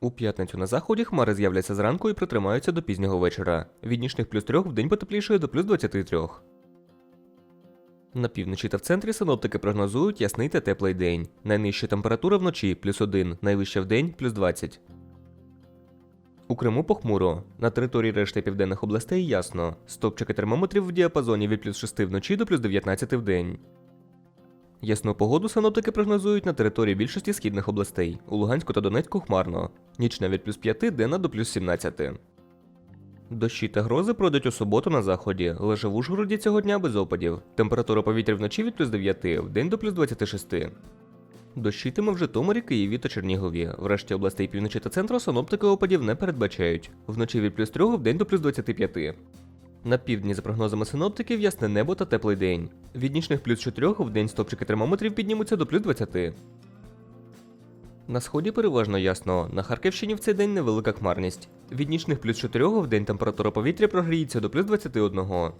У п'ятницю на заході хмари з'являться зранку і протримаються до пізнього вечора. Від нічних плюс 3 в день потеплішає до плюс 23. На півночі та в центрі синоптики прогнозують ясний та теплий день. Найнижча температура вночі плюс 1, найвища в день плюс 20. У Криму похмуро. На території решти південних областей ясно. Стопчики термометрів в діапазоні від плюс 6 вночі до плюс 19 в день. Ясну погоду синоптики прогнозують на території більшості східних областей. У Луганську та Донецьку хмарно. Нічна від плюс 5, денна до плюс 17. Дощі та грози пройдуть у суботу на заході, лише в Ужгороді цього дня без опадів. Температура повітря вночі від плюс 9, в день до плюс 26. Дощитиме в Житомирі, Києві та Чернігові. Врешті областей півночі та центру синоптики опадів не передбачають. Вночі від плюс 3 в день до плюс 25. На півдні, за прогнозами синоптиків, ясне небо та теплий день. Від нічних плюс 4 в день стопчики термометрів піднімуться до плюс 20. На сході переважно ясно. На Харківщині в цей день невелика хмарність. Від нічних плюс 4 в день температура повітря прогріється до плюс 21.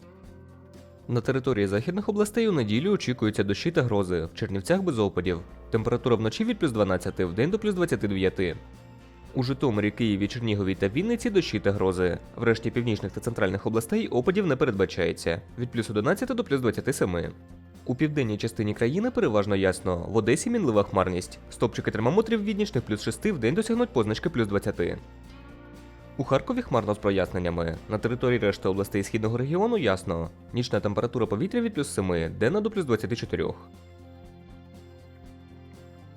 На території західних областей у неділю очікуються дощі та грози. В Чернівцях без опадів. Температура вночі від плюс 12, в день до плюс 29. У Житомирі, Києві, Чернігові та Вінниці дощі та грози. Врешті північних та центральних областей опадів не передбачається від плюс 11 до плюс 27. У південній частині країни переважно ясно. В Одесі мінлива хмарність. Стопчики термометрів від нічних плюс 6 в день досягнуть позначки плюс 20. У Харкові хмарно з проясненнями. На території решти областей східного регіону ясно. Нічна температура повітря від плюс 7, денна до плюс 24.